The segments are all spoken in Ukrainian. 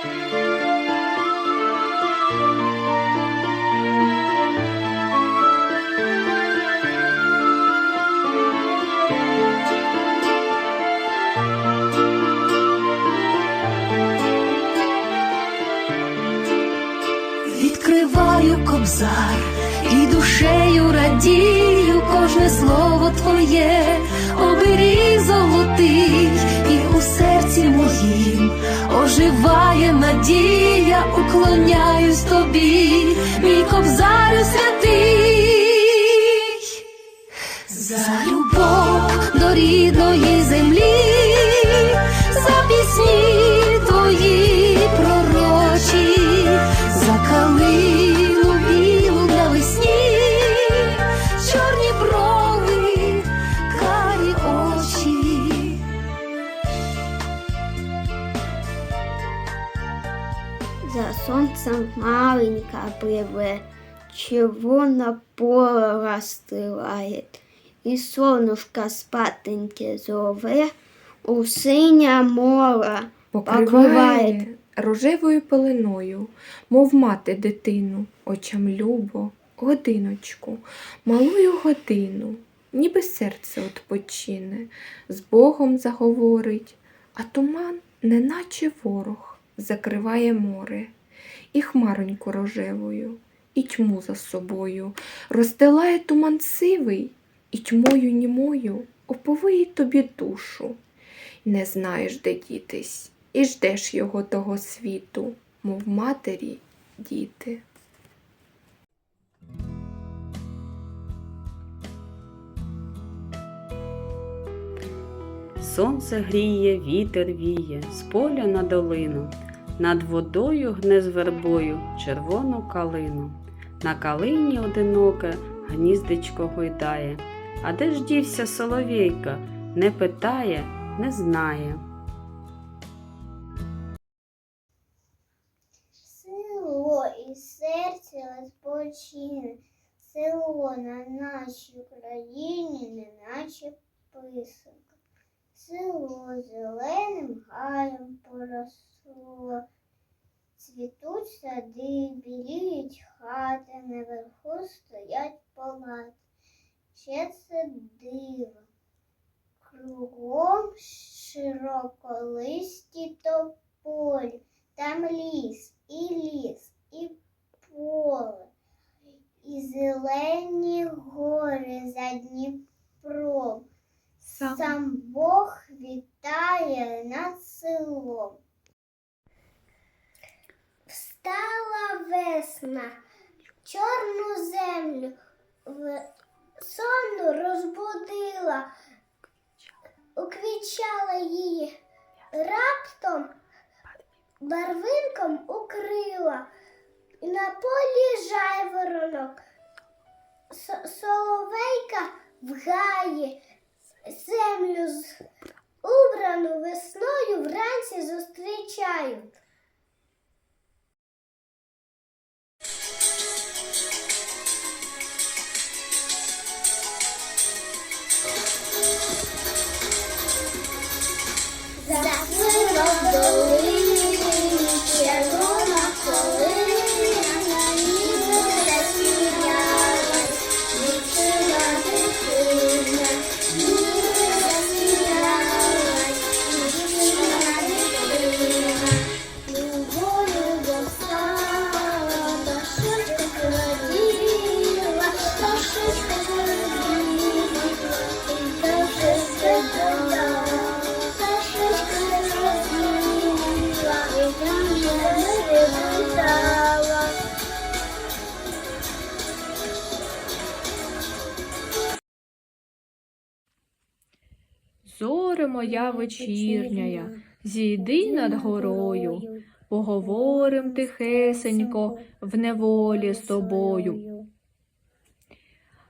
Відкриваю кобзар і душею радію кожне слово твоє, оберіг золотий, серці оживає надія, уклоняюсь тобі, мій кобзарю святий, за любов до рідної маленька пливе, червона поле розстилає, і сонушка спатеньки зове, у синя море покриває. покриває рожевою пеленою, мов мати дитину, очам любо, годиночку, малую годину, ніби серце отпочине, з Богом заговорить, а туман, неначе ворог, закриває море, і хмароньку рожевою, і тьму за собою, розстилає туман сивий, і тьмою німою оповиє тобі душу. Не знаєш, де дітись, і ждеш його того світу, мов матері діти. Сонце гріє, вітер віє, з поля на долину, над водою гне з вербою червону калину. На калині одиноке гніздечко гойдає, а де ж дівся соловейка, не питає, не знає. Село і серце розпочине, село на нашій Україні, неначе писанка. Село зеленим гаєм поросло, цвітуть сади, біліють хати, наверху стоять палати. Ще це диво. Кругом широколисті тополі. Там ліс, і ліс, і поле, і зелені гори за Дніпром. Сам. Сам Бог вітає над селом. Встала весна, чорну землю сонну розбудила, уквічала її раптом барвинком укрила, і на полі жайворонок, соловейка в гаї, землю убрану весною вранці зустрічають. Зоре моя вечірняя, зійди над горою, поговорим тихесенько в неволі з тобою.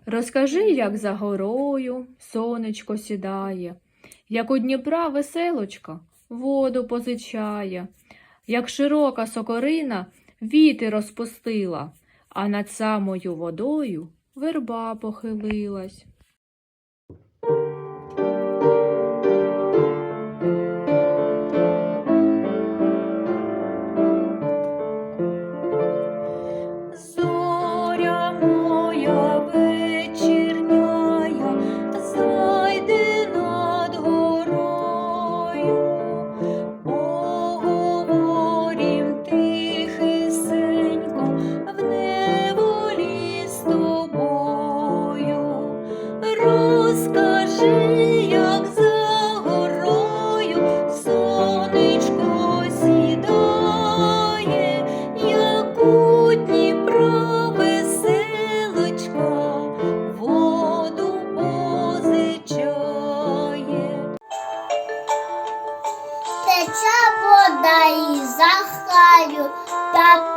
Розкажи, як за горою сонечко сідає, як у Дніпра веселочка воду позичає, як широка сокорина віти розпустила, а над самою водою верба похилилась.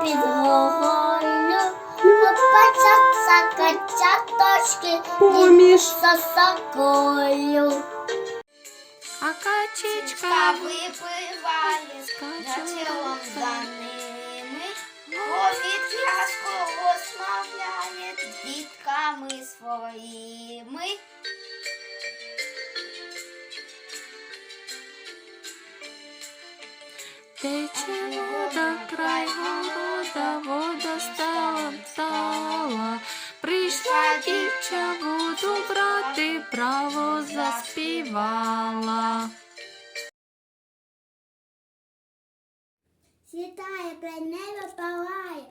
під вогоню, А качечка випиває за тілом за ними, Повід казково смавляє дітками своїми. Тече вода край гори, заспівала. Світає, край небо палає,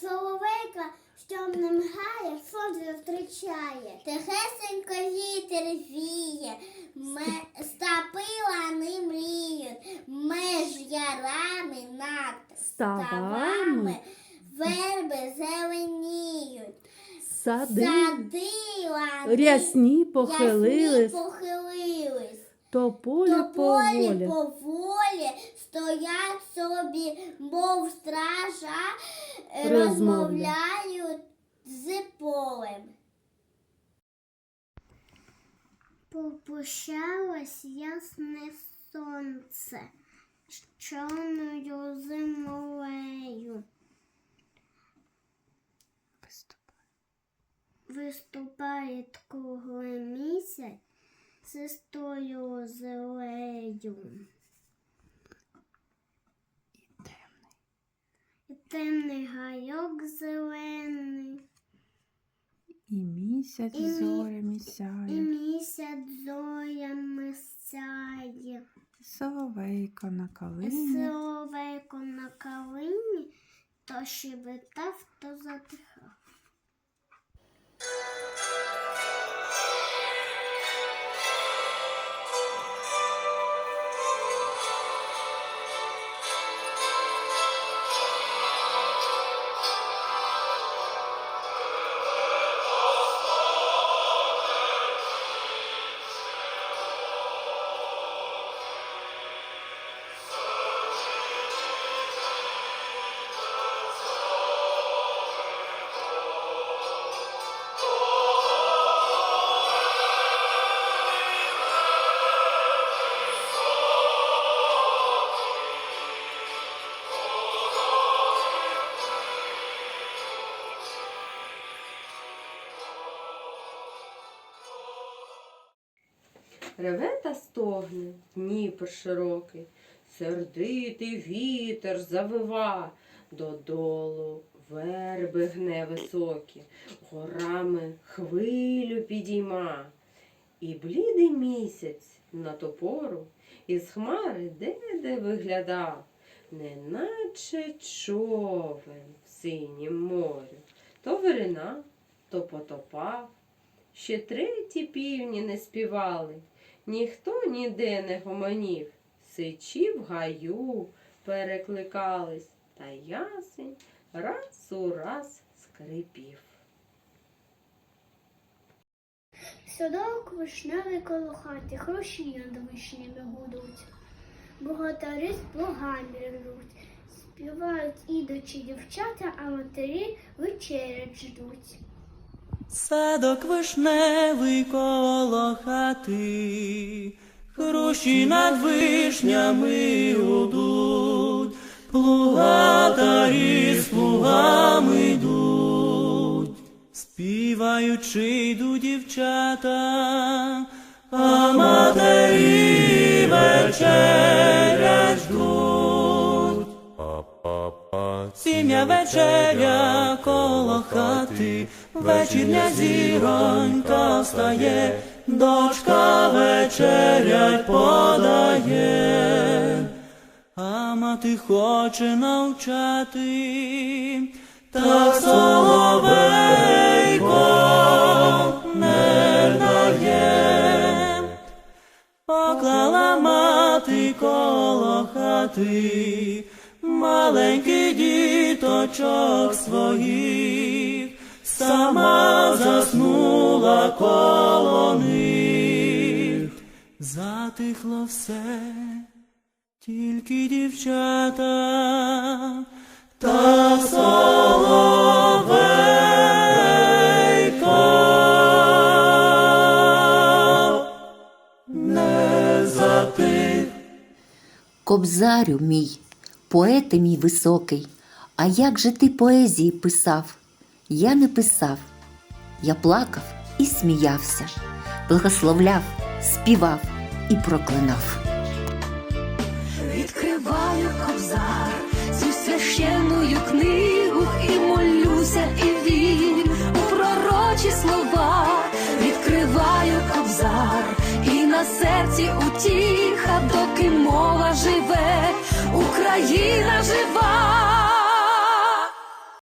соловейка з темним гає, сонце зустрічає. Тихесенько вітер віє, ме, стапи лани мріють, меж ярами над ставами, верби зеленіють. Сади Сади лани рясні ясні похилились, похилились. то полі То поволі. поволі стоять собі, мов стража, е, розмовляють з полем. Попрощалось ясне сонце з чорною Виступає круглий місяць сестрою зелею. І темний гайок зелений, І місяць І зорями і місяць зорями сяє, соловейко на і калині. соловейко на калині, то щебетав, то затихав. Реве та стогне Дніпр широкий, сердитий вітер завива, додолу верби гне високі, горами хвилю підійма. І блідий місяць на ту пору із хмари де-де виглядав, неначе човен в синім морю, то вирина, то потопав. Ще треті півні не співали, ніхто ніде не гомонів, сичі в гаю перекликались, та ясень раз у раз скрипів. Садок вишневий коло хати, хрущі над вишнями гудуть. Богатарі з плугами рвуть, співають ідучі дівчата, а матері вечерять ждуть. Садок вишневий коло хати, хрущі над вишнями гудуть, плугатарі з плугами йдуть, співаючи йдуть дівчата, а матері вечерять ждуть. Сім'я вечеря коло хати, вечірня зіронька встає, дочка вечерять подає, а мати хоче навчати, та соловейко не дає. Поклала мати коло хати маленьких діточок своїх, сама заснула коло них, затихло все, тільки дівчата та соловейко не затих. Кобзарю мій, поете мій високий, а як же ти поезії писав? Я не писав, я плакав і сміявся, благословляв, співав і проклинав. Відкриваю кобзар, цю священную книгу і молюся, і вірю у пророчі слова. Відкриваю кобзар, і на серці утіха, доки мова живе, Україна жива.